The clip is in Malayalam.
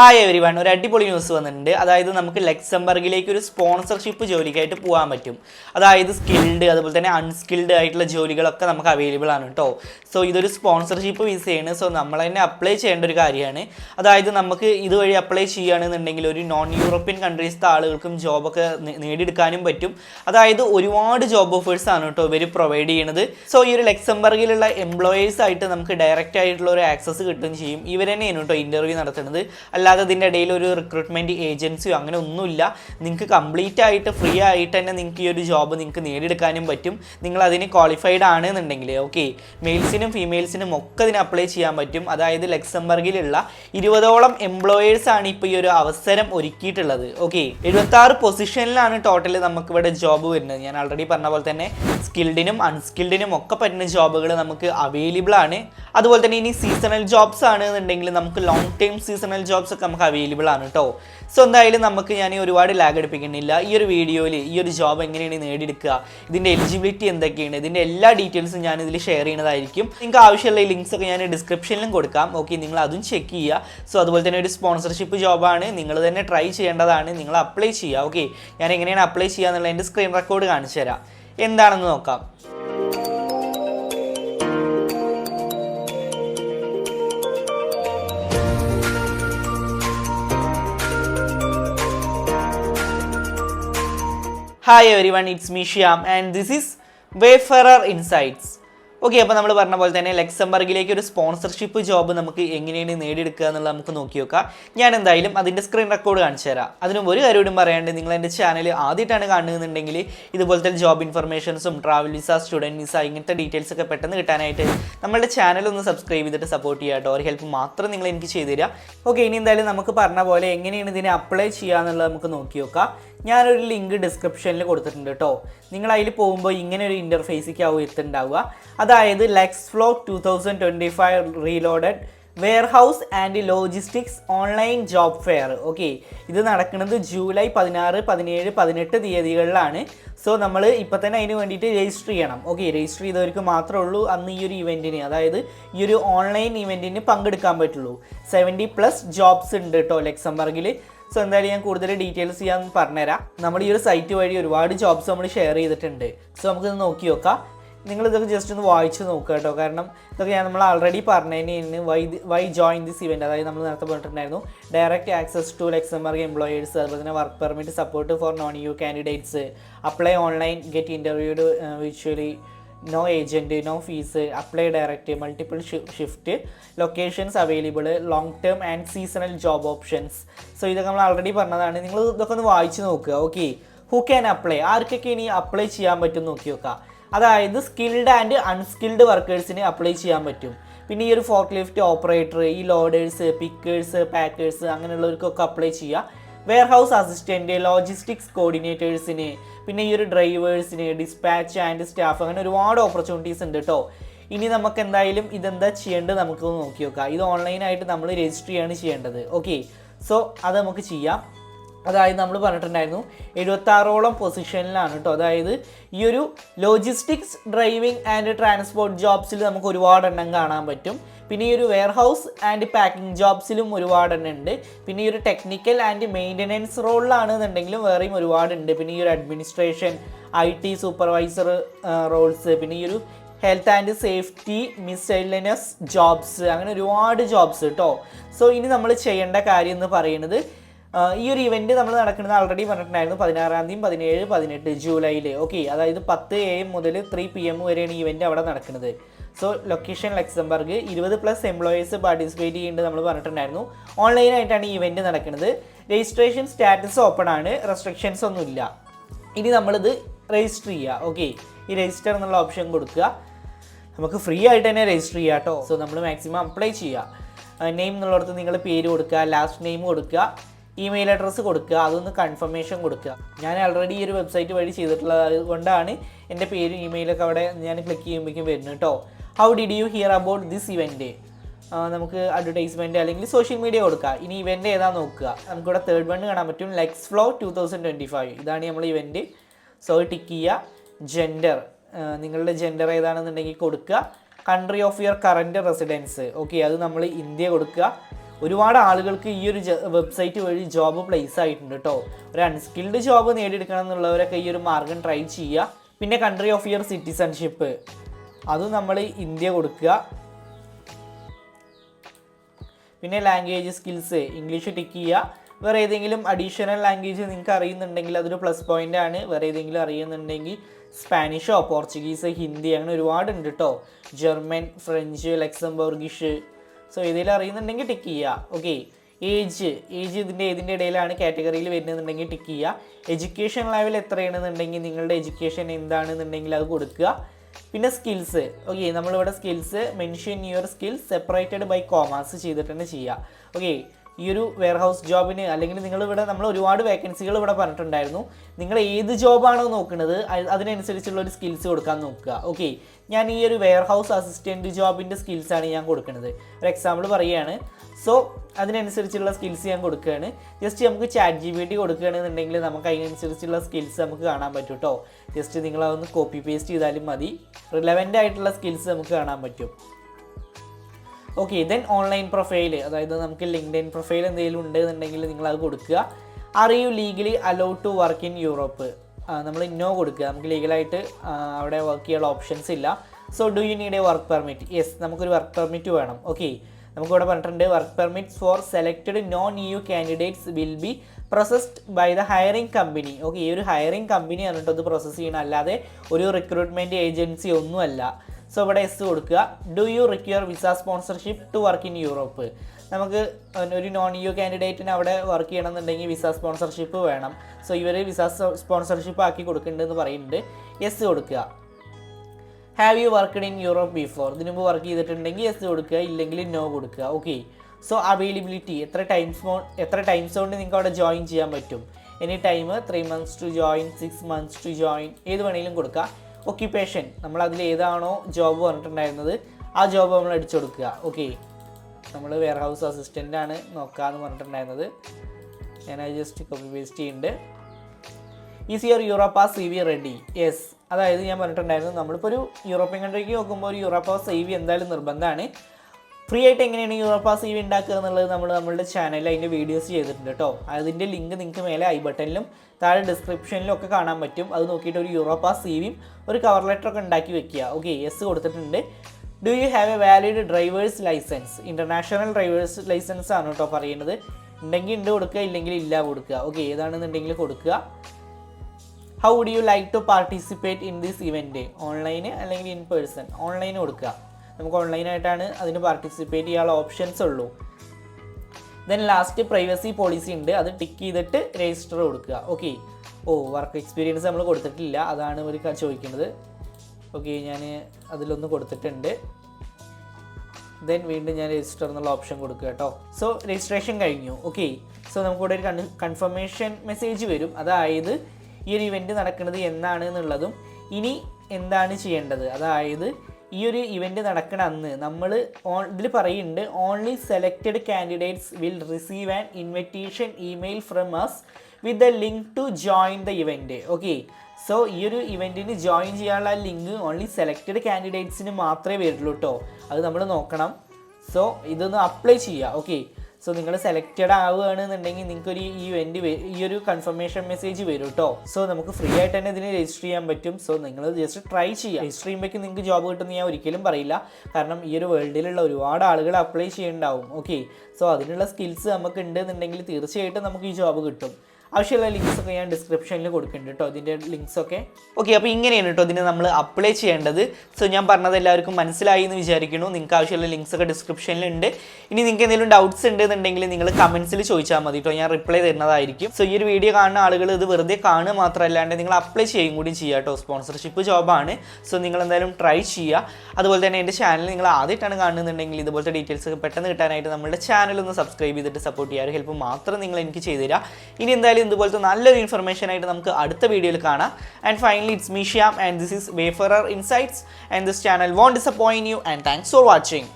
ഹായ് എവരി വൺ ഒരു അടിപൊളി ന്യൂസ് വന്നിട്ടുണ്ട്. അതായത് നമുക്ക് ലക്സംബർഗിലേക്ക് ഒരു സ്പോൺസർഷിപ്പ് ജോലിക്കായിട്ട് പോകാൻ പറ്റും. അതായത് സ്കിൽഡ് അതുപോലെ തന്നെ അൺസ്കിൽഡ് ആയിട്ടുള്ള ജോലികളൊക്കെ നമുക്ക് അവൈലബിൾ ആണ് കേട്ടോ സോ ഇതൊരു സ്പോൺസർഷിപ്പ് വിസയാണ് സോ നമ്മൾ തന്നെ അപ്ലൈ ചെയ്യേണ്ട ഒരു കാര്യമാണ്. അതായത് നമുക്ക് ഇതുവഴി അപ്ലൈ ചെയ്യുകയാണെന്നുണ്ടെങ്കിൽ ഒരു നോൺ യൂറോപ്യൻ കൺട്രീസിലെ ആളുകൾക്കും ജോബൊക്കെ നേടിയെടുക്കാനും പറ്റും. അതായത് ഒരുപാട് ജോബ് ഓഫേഴ്സ് ആണ് കേട്ടോ ഇവർ പ്രൊവൈഡ് ചെയ്യുന്നത്. സോ ഈ ഒരു ലക്സംബർഗിലുള്ള എംപ്ലോയേഴ്സ് ആയിട്ട് നമുക്ക് ഡയറക്റ്റ് ആയിട്ടുള്ള ഒരു ആക്സസ് കിട്ടുകയും ചെയ്യും. ഇവർ തന്നെയാണ് കേട്ടോ ഇന്റർവ്യൂ നടത്തുന്നത്. അല്ലാതെ ഇതിന്റെ ഇടയിൽ ഒരു റിക്രൂട്ട്മെന്റ് ഏജൻസിയോ അങ്ങനെ ഒന്നുമില്ല. നിങ്ങൾക്ക് കംപ്ലീറ്റ് ആയിട്ട് ഫ്രീ ആയിട്ട് തന്നെ നിങ്ങൾക്ക് ഈ ഒരു ജോബ് നിങ്ങൾക്ക് നേടിയെടുക്കാനും പറ്റും. നിങ്ങൾ അതിന് ക്വാളിഫൈഡ് ആണ് എന്നുണ്ടെങ്കിൽ ഓക്കെ മെയിൽസിനും ഫീമെയിൽസിനും ഒക്കെ ഇതിന് അപ്ലൈ ചെയ്യാൻ പറ്റും. അതായത് ലക്സംബർഗിലുള്ള ഇരുപതോളം എംപ്ലോയേഴ്സ് ആണ് ഇപ്പോൾ ഈ ഒരു അവസരം ഒരുക്കിയിട്ടുള്ളത് ഓക്കെ എഴുപത്തി ആറ് പൊസിഷനിലാണ് ടോട്ടൽ നമുക്കിവിടെ ജോബ് വരുന്നത്. ഞാൻ ആൾറെഡി പറഞ്ഞ പോലെ തന്നെ സ്കിൽഡിനും അൺസ്കിൽഡിനും ഒക്കെ പറ്റുന്ന ജോബുകൾ നമുക്ക് അവൈലബിൾ ആണ്. അതുപോലെ തന്നെ ഇനി സീസണൽ ജോബ്സ് ആണ് എന്നുണ്ടെങ്കിൽ നമുക്ക് ലോങ് ടൈം സീസണൽ ജോബ്സ് ഒക്കെ നമുക്ക് അവൈലബിൾ ആണ് കേട്ടോ സോ എന്തായാലും നമുക്ക് ഞാൻ ഒരുപാട് ലാഗ് എടുപ്പിക്കുന്നില്ല. ഈ ഒരു വീഡിയോയിൽ ഈ ഒരു ജോബ് എങ്ങനെയാണ് നേടിയെടുക്കുക ഇതിന്റെ എലിജിബിലിറ്റി എന്തൊക്കെയാണ് ഇതിന്റെ എല്ലാ ഡീറ്റെയിൽസും ഞാൻ ഇതിൽ ഷെയർ ചെയ്യുന്നതായിരിക്കും. നിങ്ങൾക്ക് ആവശ്യമുള്ള ലിങ്ക്സ് ഒക്കെ ഞാൻ ഡിസ്ക്രിപ്ഷനിലും കൊടുക്കാം. ഓക്കെ നിങ്ങൾ അതും ചെക്ക് ചെയ്യുക. സോ അതുപോലെ തന്നെ ഒരു സ്പോൺസർഷിപ്പ് ജോബാണ് നിങ്ങൾ തന്നെ ട്രൈ ചെയ്യേണ്ടതാണ്. നിങ്ങൾ അപ്ലൈ ചെയ്യുക. ഓക്കെ ഞാൻ എങ്ങനെയാണ് അപ്ലൈ ചെയ്യുക എന്നുള്ളതിന്റെ സ്ക്രീൻ റെക്കോർഡ് കാണിച്ചു തരാം എന്താണെന്ന് നോക്കാം. Hi everyone it's me Shyam and this is Wayfarer Insights okay അപ്പോൾ നമ്മൾ പറഞ്ഞ പോലെ തന്നെ ലക്സംബർഗിലേക്ക് ഒരു സ്പോൺസർഷിപ്പ് ജോബ് നമുക്ക് എങ്ങനെയാണ് നേടിയെടുക്കുക എന്നുള്ളത് നമുക്ക് നോക്കി നോക്കാം. ഞാൻ എന്തായാലും അതിന്റെ സ്ക്രീൻ റെക്കോർഡ് കാണിച്ചു തരാം. അതിനും ഒരു കാര്യവും പറയാണ്ട് നിങ്ങൾ എന്റെ ചാനൽ ആദ്യമായിട്ടാണ് കാണുന്നുണ്ടെങ്കിൽ ഇതുപോലത്തെ ജോബ് ഇൻഫർമേഷൻസും ട്രാവൽ വിസ സ്റ്റുഡന്റ് വിസ ഇങ്ങനത്തെ ഡീറ്റെയിൽസ് ഒക്കെ പെട്ടെന്ന് കിട്ടാനായിട്ട് നമ്മുടെ ചാനൽ ഒന്ന് സബ്സ്ക്രൈബ് ചെയ്തിട്ട് സപ്പോർട്ട് ചെയ്യുക കേട്ടോ. ഒരു ഹെൽപ്പ് മാത്രം നിങ്ങൾ എനിക്ക് ചെയ്തു തരിക. ഓക്കെ ഇനി എന്തായാലും നമുക്ക് പറഞ്ഞ പോലെ എങ്ങനെയാണ് ഇതിനെ അപ്ലൈ ചെയ്യുക എന്നുള്ളത് നമുക്ക് നോക്കി നോക്കാം. ഞാനൊരു ലിങ്ക് ഡിസ്ക്രിപ്ഷനിൽ കൊടുത്തിട്ടുണ്ട് കേട്ടോ. നിങ്ങൾ അതിൽ പോകുമ്പോൾ ഇങ്ങനെ ഒരു ഇന്റർഫേസിക്കാവും എത്തുണ്ടാവുക അതായത് Lex Flow two thousand twenty five reloaded warehouse and logistics online job fair okay ഇത് നടക്കുന്നത് ജൂലൈ പതിനാറ് പതിനേഴ് പതിനെട്ട് തീയതികളിലാണ്. സോ നമ്മൾ ഇപ്പോൾ തന്നെ അതിന് വേണ്ടിയിട്ട് രജിസ്റ്റർ ചെയ്യണം. ഓക്കെ രജിസ്റ്റർ ചെയ്തവർക്ക് മാത്രമേ ഉള്ളൂ അന്ന് ഈ ഒരു ഇവന്റിന് അതായത് ഈ ഒരു ഓൺലൈൻ ഇവന്റിന് പങ്കെടുക്കാൻ പറ്റുള്ളൂ. സെവന്റി പ്ലസ് ജോബ്സ് ഉണ്ട് കേട്ടോ ലക്സംബർഗിൽ സോ എന്തായാലും ഞാൻ കൂടുതൽ ഡീറ്റെയിൽസ് ഞാൻ പറഞ്ഞുതരാം. നമ്മുടെ ഈ ഒരു സൈറ്റ് വഴി ഒരുപാട് ജോബ്സ് നമ്മൾ ഷെയർ ചെയ്തിട്ടുണ്ട്. സോ നമുക്കിത് നോക്കി നോക്കാം. നിങ്ങൾ ഇതൊക്കെ ജസ്റ്റ് ഒന്ന് വായിച്ച് നോക്കുക കേട്ടോ. കാരണം ഇതൊക്കെ ഞാൻ നമ്മൾ ആൾറെഡി പറഞ്ഞതിന് why why join this event അതായത് നമ്മൾ നേരത്തെ പറഞ്ഞിട്ടുണ്ടായിരുന്നു direct access to Luxembourg employers അതുപോലെ തന്നെ work permit support for non EU candidates apply online get interviewed വിച്വലി no agent no fees apply direct multiple shift locations available long term and seasonal job options so ഇതൊക്കെ നമ്മൾ ആൾറെഡി പറഞ്ഞതാണ്. നിങ്ങൾ ഇതൊക്കെ ഒന്ന് വായിച്ച് നോക്കുക ഓക്കെ ഹു ക്യാൻ അപ്ലൈ ആർക്കൊക്കെ ഇനി അപ്ലൈ ചെയ്യാൻ പറ്റും നോക്കി നോക്കുക അതായത് സ്കിൽഡ് ആൻഡ് അൺസ്കിൽഡ് വർക്കേഴ്സിന് അപ്ലൈ ചെയ്യാൻ പറ്റും. പിന്നെ ഈ ഒരു ഫോർക്ക് ലിഫ്റ്റ് ഓപ്പറേറ്റർ ഈ ലോഡേഴ്സ് പിക്കേഴ്സ് പാക്കേഴ്സ് അങ്ങനെയുള്ളവർക്കൊക്കെ അപ്ലൈ ചെയ്യുക വെയർഹൗസ് അസിസ്റ്റന്റ് ലോജിസ്റ്റിക്സ് കോർഡിനേറ്റേഴ്സിന് പിന്നെ ഈ ഒരു ഡ്രൈവേഴ്സിന് ഡിസ്പാച്ച് ആൻഡ് സ്റ്റാഫ് അങ്ങനെ ഒരുപാട് ഓപ്പർച്യൂണിറ്റീസ് ഉണ്ട് കേട്ടോ ഇനി നമുക്ക് എന്തായാലും ഇതെന്താ ചെയ്യേണ്ടത് നമുക്ക് നോക്കി നോക്കാം. ഇത് ഓൺലൈനായിട്ട് നമ്മൾ രജിസ്റ്റർ ചെയ്യാണ് ചെയ്യേണ്ടത്. ഓക്കെ സോ അത് നമുക്ക് ചെയ്യാം. അതായത് നമ്മൾ പറഞ്ഞിട്ടുണ്ടായിരുന്നു എഴുപത്താറോളം പൊസിഷനിലാണ് കേട്ടോ അതായത് ഈ ഒരു ലോജിസ്റ്റിക്സ് ഡ്രൈവിംഗ് ആൻഡ് ട്രാൻസ്പോർട്ട് ജോബ്സിൽ നമുക്ക് ഒരുപാട് എണ്ണം കാണാൻ പറ്റും. പിന്നെ ഈ ഒരു വെയർഹൗസ് ആൻഡ് പാക്കിംഗ് ജോബ്സിലും ഒരുപാട് തന്നെ ഉണ്ട് പിന്നെ ഈ ഒരു ടെക്നിക്കൽ ആൻഡ് മെയിന്റനൻസ് റോളിലാണെന്നുണ്ടെങ്കിലും വേറെയും ഒരുപാടുണ്ട്. പിന്നെ ഈ ഒരു administration I T supervisor roles പിന്നെ ഈ ഒരു health and safety miscellaneous jobs അങ്ങനെ ഒരുപാട് ജോബ്സ് കേട്ടോ സോ ഇനി നമ്മൾ ചെയ്യേണ്ട കാര്യം എന്ന് പറയുന്നത് ഈ ഒരു ഇവന്റ് നമ്മൾ നടക്കുന്നത് ആൾറെഡി പറഞ്ഞിട്ടുണ്ടായിരുന്നു പതിനാറാം തീയതി പതിനേഴ് പതിനെട്ട് ജൂലൈയിൽ ഓക്കെ അതായത് പത്ത് എ എം മുതൽ ത്രീ പി എം വരെയാണ് ഇവന്റ് അവിടെ നടക്കുന്നത്. സോ ലൊക്കേഷൻ ലക്സംബർഗ് ഇരുപത് പ്ലസ് എംപ്ലോയീസ് പാർട്ടിസിപ്പേറ്റ് ചെയ്യുന്നുണ്ട് നമ്മൾ പറഞ്ഞിട്ടുണ്ടായിരുന്നു. ഓൺലൈനായിട്ടാണ് ഈ ഇവന്റ് നടക്കുന്നത്. രജിസ്ട്രേഷൻ സ്റ്റാറ്റസ് ഓപ്പൺ ആണ്. റെസ്ട്രിക്ഷൻസ് ഒന്നുമില്ല ഇനി നമ്മളിത് രജിസ്റ്റർ ചെയ്യുക ഓക്കെ ഈ രജിസ്റ്റർ എന്നുള്ള ഓപ്ഷൻ കൊടുക്കുക. നമുക്ക് ഫ്രീ ആയിട്ട് തന്നെ രജിസ്റ്റർ ചെയ്യാം കേട്ടോ സോ നമ്മൾ മാക്സിമം അപ്ലൈ ചെയ്യുക നെയിം എന്നുള്ളിടത്ത് നിങ്ങൾ പേര് കൊടുക്കുക ലാസ്റ്റ് നെയിം കൊടുക്കുക ഇമെയിൽ അഡ്രസ്സ് കൊടുക്കുക അതൊന്ന് കൺഫർമേഷൻ കൊടുക്കുക. ഞാൻ ആൾറെഡി ഈ ഒരു വെബ്സൈറ്റ് വഴി ചെയ്തിട്ടുള്ളത് കൊണ്ടാണ് എന്റെ പേരും ഇമെയിലൊക്കെ അവിടെ ഞാൻ ക്ലിക്ക് ചെയ്യുമ്പോഴേക്കും വരുന്നത് കേട്ടോ how did you hear about this event നമുക്ക് അഡ്വർടൈസ്മെന്റ് അല്ലെങ്കിൽ സോഷ്യൽ മീഡിയ കൊടുക്കുക ഇനി ഇവന്റ് ഏതാ നോക്കുക? നമുക്കിവിടെ തേർഡ് വൺ കാണാൻ പറ്റും. Lex Flow two thousand twenty five ഇതാണ് നമ്മൾ ഇവന്റ് സോ ടിക്ക് ചെയ്യുക. ജെൻഡർ നിങ്ങളുടെ ജെൻഡർ ഏതാണെന്നുണ്ടെങ്കിൽ കൊടുക്കുക. Country of your current residence okay അത് നമ്മൾ ഇന്ത്യ കൊടുക്കുക. ഒരുപാട് ആളുകൾക്ക് ഈ ഒരു വെബ്സൈറ്റ് വഴി ജോബ് പ്ലേസ് ആയിട്ടുണ്ട് കേട്ടോ ഒരു അൺസ്കിൽഡ് ജോബ് നേടിയെടുക്കണം എന്നുള്ളവരൊക്കെ ഈ ഒരു മാർഗം ട്രൈ ചെയ്യുക. പിന്നെ കൺട്രി ഓഫ് യുവർ സിറ്റിസൺഷിപ്പ് അത് നമ്മൾ ഇന്ത്യ കൊടുക്കുക. പിന്നെ ലാംഗ്വേജ് സ്കിൽസ് ഇംഗ്ലീഷ് ടിക്ക് ചെയ്യുക. വേറെ ഏതെങ്കിലും അഡീഷണൽ ലാംഗ്വേജ് നിങ്ങൾക്ക് അറിയുന്നുണ്ടെങ്കിൽ അതൊരു പ്ലസ് പോയിന്റ് ആണ്. വേറെ ഏതെങ്കിലും അറിയുന്നുണ്ടെങ്കിൽ സ്പാനിഷോ പോർച്ചുഗീസ് ഹിന്ദി അങ്ങനെ ഒരുപാടുണ്ട് കേട്ടോ ജർമ്മൻ ഫ്രഞ്ച് ലക്സംബർഗിഷ്. സോ ഏതെങ്കിലും അറിയുന്നുണ്ടെങ്കിൽ ടിക്ക് ചെയ്യുക. ഓക്കെ ഏജ് ഏജ് ഇതിന്റെ ഏതിന്റെ ഇടയിലാണ് കാറ്റഗറിയിൽ വരുന്നതെന്നുണ്ടെങ്കിൽ ടിക്ക് ചെയ്യുക. എഡ്യൂക്കേഷൻ ലെവൽ എത്രയാണെന്നുണ്ടെങ്കിൽ നിങ്ങളുടെ എഡ്യൂക്കേഷൻ എന്താണെന്നുണ്ടെങ്കിൽ അത് കൊടുക്കുക. പിന്നെ സ്കിൽസ് ഓക്കെ നമ്മളിവിടെ skills mention your skills separated by commas ചെയ്തിട്ട് തന്നെ ചെയ്യുക ഓക്കെ ഈ ഒരു വെയർ ഹൗസ് ജോബിന് അല്ലെങ്കിൽ നിങ്ങൾ ഇവിടെ നമ്മൾ ഒരുപാട് വേക്കൻസികൾ ഇവിടെ പറഞ്ഞിട്ടുണ്ടായിരുന്നു. നിങ്ങൾ ഏത് ജോബാണോ നോക്കുന്നത് അത് അതിനനുസരിച്ചുള്ള ഒരു സ്കിൽസ് കൊടുക്കാൻ നോക്കുക. ഓക്കെ ഞാൻ ഈ ഒരു വെയർ ഹൗസ് അസിസ്റ്റന്റ് ജോബിന്റെ സ്കിൽസാണ് ഞാൻ കൊടുക്കുന്നത്. ഒരു എക്സാമ്പിൾ പറയുകയാണ്. സോ അതിനനുസരിച്ചുള്ള സ്കിൽസ് ഞാൻ കൊടുക്കുകയാണ്. ജസ്റ്റ് നമുക്ക് ചാറ്റ് ജി ബി ടി കൊടുക്കുകയാണെന്നുണ്ടെങ്കിൽ നമുക്ക് അതിനനുസരിച്ചുള്ള സ്കിൽസ് നമുക്ക് കാണാൻ പറ്റും കേട്ടോ ജസ്റ്റ് നിങ്ങളതൊന്ന് കോപ്പി പേസ്റ്റ് ചെയ്താലും മതി. റിലവന്റ് ആയിട്ടുള്ള സ്കിൽസ് നമുക്ക് കാണാൻ പറ്റും. ഓക്കെ ദെൻ ഓൺലൈൻ പ്രൊഫൈൽ അതായത് നമുക്ക് ലിങ്ക്ഡ് ഇൻ പ്രൊഫൈൽ എന്തെങ്കിലും ഉണ്ട് എന്നുണ്ടെങ്കിൽ നിങ്ങൾ അത് കൊടുക്കുക are you legally allowed to work in Europe നമ്മൾ ഇന്നോ കൊടുക്കുക. നമുക്ക് ലീഗലായിട്ട് അവിടെ വർക്ക് ചെയ്യാനുള്ള ഓപ്ഷൻസ് ഇല്ല. So do you need a work permit yes നമുക്കൊരു വർക്ക് പെർമിറ്റ് വേണം. ഓക്കെ നമുക്കിവിടെ പറഞ്ഞിട്ടുണ്ട് work permits for selected non EU candidates will be processed by the hiring company okay ഈ ഒരു ഹയറിംഗ് കമ്പനി പറഞ്ഞിട്ട് അത് പ്രോസസ്സ് ചെയ്യണം. അല്ലാതെ ഒരു റിക്രൂട്ട്മെന്റ് ഏജൻസി ഒന്നുമല്ല. സോ ഇവിടെ എസ് കൊടുക്കുക. Do you require visa sponsorship to work in Europe നമുക്ക് ഒരു നോൺ യു കാൻഡിഡേറ്റിന് അവിടെ വർക്ക് ചെയ്യണമെന്നുണ്ടെങ്കിൽ വിസ സ്പോൺസർഷിപ്പ് വേണം. സോ ഇവർ വിസ സ്പോൺസർഷിപ്പ് ആക്കി കൊടുക്കുന്നുണ്ടെന്ന് പറയുന്നുണ്ട്. എസ് കൊടുക്കുക. Have you worked in Europe before ഇതിന് മുമ്പ് വർക്ക് ചെയ്തിട്ടുണ്ടെങ്കിൽ എസ് കൊടുക്കുക. ഇല്ലെങ്കിൽ നോ കൊടുക്കുക. ഓക്കെ സോ അവൈലബിലിറ്റി എത്ര ടൈംസ് എത്ര ടൈംസ് കൊണ്ട് നിങ്ങൾക്ക് അവിടെ ജോയിൻ ചെയ്യാൻ പറ്റും? Any time three months to join six months to join ഏത് വേണമെങ്കിലും കൊടുക്കുക. ഒക്യുപ്പേഷൻ നമ്മൾ അതിൽ ഏതാണോ ജോബ് പറഞ്ഞിട്ടുണ്ടായിരുന്നത് ആ ജോബ് നമ്മൾ അടിച്ചു കൊടുക്കുക ഓക്കെ നമ്മൾ വെയർ ഹൗസ് അസിസ്റ്റന്റ് ആണ് നോക്കാമെന്ന് പറഞ്ഞിട്ടുണ്ടായിരുന്നത്. ഞാൻ അത് ജസ്റ്റ് കോപ്പി പേസ്റ്റ് ചെയ്യുന്നുണ്ട് is your Europass C V ready yes അതായത് ഞാൻ പറഞ്ഞിട്ടുണ്ടായിരുന്നു നമ്മളിപ്പോൾ ഒരു യൂറോപ്യൻ കൺട്രിക്ക് നോക്കുമ്പോൾ ഒരു യൂറോപ്പ സി വി എന്തായാലും നിർബന്ധമാണ്. ഫ്രീ ആയിട്ട് എങ്ങനെയാണ് യൂറോപ്പ സി വി ഉണ്ടാക്കുക എന്നുള്ളത് നമ്മൾ നമ്മളുടെ ചാനലിൽ അതിന്റെ വീഡിയോസ് ചെയ്തിട്ടുണ്ട് കേട്ടോ അതിന്റെ ലിങ്ക് നിങ്ങൾക്ക് മേലെ ഐ ബട്ടണിലും താഴെ ഡിസ്ക്രിപ്ഷനിലും ഒക്കെ കാണാൻ പറ്റും. അത് നോക്കിയിട്ട് ഒരു യൂറോപ്പ സി വിയും ഒരു കവർ ലെറ്റർ ഒക്കെ ഉണ്ടാക്കി വെക്കുക. ഓക്കെ എസ് കൊടുത്തിട്ടുണ്ട്. Do you have a valid driver's licence international driver's licence ആണ് കേട്ടോ പറയുന്നത് ഉണ്ടെങ്കിൽ ഉണ്ട് കൊടുക്കുക ഇല്ലെങ്കിൽ ഇല്ല കൊടുക്കുക. ഓക്കെ ഏതാണെന്നുണ്ടെങ്കിൽ കൊടുക്കുക. How would you like to participate in this event online അല്ലെങ്കിൽ ഇൻ പേഴ്സൺ ഓൺലൈന് കൊടുക്കുക. നമുക്ക് ഓൺലൈനായിട്ടാണ് അതിന് പാർട്ടിസിപ്പേറ്റ് ചെയ്യാനുള്ള ഓപ്ഷൻസ് ഉള്ളൂ. ദെൻ ലാസ്റ്റ് പ്രൈവസി പോളിസി ഉണ്ട്. അത് ടിക്ക് ചെയ്തിട്ട് രജിസ്റ്റർ കൊടുക്കുക. ഓക്കെ ഓ വർക്ക് എക്സ്പീരിയൻസ് നമ്മൾ കൊടുത്തിട്ടില്ല. അതാണ് ഒരു ചോദിക്കുന്നത്. ഓക്കെ ഞാൻ അതിലൊന്ന് കൊടുത്തിട്ടുണ്ട്. ദെൻ വീണ്ടും ഞാൻ രജിസ്റ്റർ എന്നുള്ള ഓപ്ഷൻ കൊടുക്കുക കേട്ടോ. സോ രജിസ്ട്രേഷൻ കഴിഞ്ഞു. ഓക്കെ സോ നമുക്കിവിടെ ഒരു കൺഫർമേഷൻ മെസ്സേജ് വരും. അതായത് ഈ ഒരു ഇവന്റ് നടക്കുന്നത് എന്നാണ് എന്നുള്ളതും ഇനി എന്താണ് ചെയ്യേണ്ടത്? അതായത് ഈ ഒരു ഇവന്റ് നടക്കണ അന്ന് നമ്മൾ ഓൺ ഇതിൽ പറയുന്നുണ്ട് only selected candidates will receive an invitation email from us with a link to join the event okay so ഈ ഒരു ഇവന്റിന് ജോയിൻ ചെയ്യാനുള്ള ലിങ്ക് ഓൺലി സെലക്റ്റഡ് കാൻഡിഡേറ്റ്സിന് മാത്രമേ വരുള്ളൂ കേട്ടോ അത് നമ്മൾ നോക്കണം. സോ ഇതൊന്ന് അപ്ലൈ ചെയ്യുക ഓക്കെ സോ നിങ്ങൾ സെലക്റ്റഡ് ആവുകയാണെന്നുണ്ടെങ്കിൽ നിങ്ങൾക്ക് ഒരു ഈ ഇവന്റ് ഈ ഒരു കൺഫർമേഷൻ മെസ്സേജ് വരും കേട്ടോ സോ നമുക്ക് ഫ്രീ ആയിട്ട് തന്നെ ഇതിന് രജിസ്റ്റർ ചെയ്യാൻ പറ്റും. സോ നിങ്ങൾ ജസ്റ്റ് ട്രൈ ചെയ്യുക രജിസ്റ്റർ ചെയ്യുമ്പോഴേക്കും നിങ്ങൾക്ക് ജോബ് കിട്ടുമെന്ന് ഞാൻ ഒരിക്കലും പറയില്ല. കാരണം ഈ ഒരു വേൾഡിലുള്ള ഒരുപാട് ആളുകൾ അപ്ലൈ ചെയ്യുന്നുണ്ടാവും. ഓക്കെ സോ അതിനുള്ള സ്കിൽസ് നമുക്ക് ഉണ്ടെന്നുണ്ടെങ്കിൽ തീർച്ചയായിട്ടും നമുക്ക് ഈ ജോബ് കിട്ടും. ആവശ്യമുള്ള ലിങ്ക്സ് ഒക്കെ ഞാൻ ഡിസ്ക്രിപ്ഷനിൽ കൊടുക്കുന്നുണ്ട് കേട്ടോ. ഇതിന്റെ ലിങ്ക്സ് ഒക്കെ. ഓക്കെ അപ്പോൾ ഇങ്ങനെയാണ് കേട്ടോ ഇതിന് നമ്മൾ അപ്ലൈ ചെയ്യേണ്ടത്. സോ ഞാൻ പറഞ്ഞത് എല്ലാവർക്കും മനസ്സിലായി എന്ന് വിചാരിക്കുന്നു. നിങ്ങൾക്ക് ആവശ്യമുള്ള ലിങ്ക്സ് ഒക്കെ ഡിസ്ക്രിപ്ഷനിലുണ്ട് ഇനി നിങ്ങൾക്ക് എന്തെങ്കിലും ഡൗട്ട്സ് ഉണ്ടെന്നുണ്ടെങ്കിൽ നിങ്ങൾ കമൻസിൽ ചോദിച്ചാൽ മതി കേട്ടോ. ഞാൻ റിപ്ലൈ തരുന്നതായിരിക്കും. സോ ഈ ഒരു വീഡിയോ കാണുന്ന ആളുകൾ ഇത് വെറുതെ കാണുക മാത്രമല്ലാണ്ട് നിങ്ങൾ അപ്ലൈ ചെയ്യും കൂടി ചെയ്യുക കേട്ടോ. സ്പോൺസർഷിപ്പ് ജോബാണ് സോ നിങ്ങൾ എന്തായാലും ട്രൈ ചെയ്യുക. അതുപോലെ തന്നെ എന്റെ ചാനൽ നിങ്ങൾ ആദ്യമായിട്ടാണ് കാണുന്നുണ്ടെങ്കിൽ ഇതുപോലത്തെ ഡീറ്റെയിൽസ് ഒക്കെ പെട്ടെന്ന് കിട്ടാനായിട്ട് നമ്മുടെ ചാനൽ ഒന്ന് സബ്സ്ക്രൈബ് ചെയ്തിട്ട് സപ്പോർട്ട് ചെയ്യാറ് ഹെൽപ്പ് മാത്രം നിങ്ങൾ എനിക്ക് ചെയ്തു തരാം ഇനി എന്തായാലും ഇതുപോലത്തെ നല്ലൊരു ഇൻഫർമേഷൻ ആയിട്ട് നമുക്ക് അടുത്ത വീഡിയോയിൽ കാണാം. And finally it's മീഷ്യാം and this is wayfarer insights and this channel won't disappoint you and thanks for watching